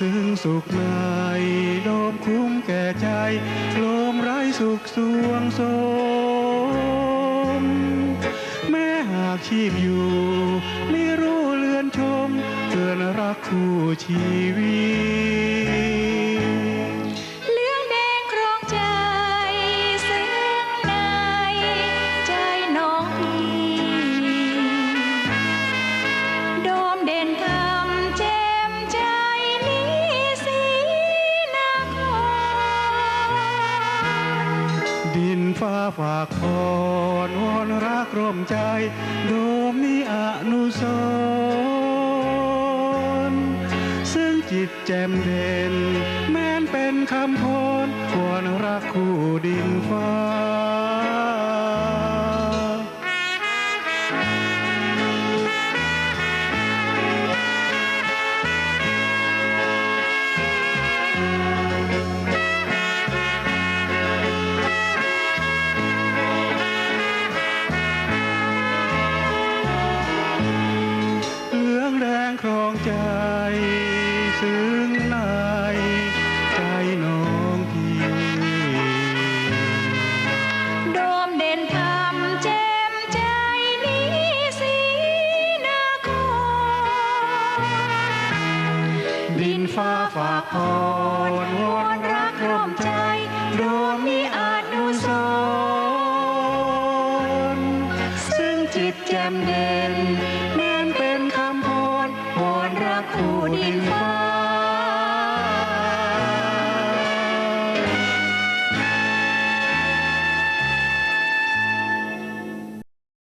ซึ้งสุขในโดมคุ้มแก่ใจโลมไร้สุขสวงสมแม้หากชีพอยู่ไม่รู้เลือนชมเตือนรักคู่ชีวิต ดินฟ้าฝากพรวอนรักร่วมใจ โดมนี้อนุสรณ์ซึ่งจิตแจ่มเด่น แม้นเป็นคำพรวอนรักคู่ดิน รองใจซึ้งในใจน้องพี่โดมเด่นคำแจ่มใจนี้สีนาครดินฟ้าฝากพรวอนรักร่วมใจรวมมิอาจนุสรณ์ซึ่งจิตแจ่มเด่นแม้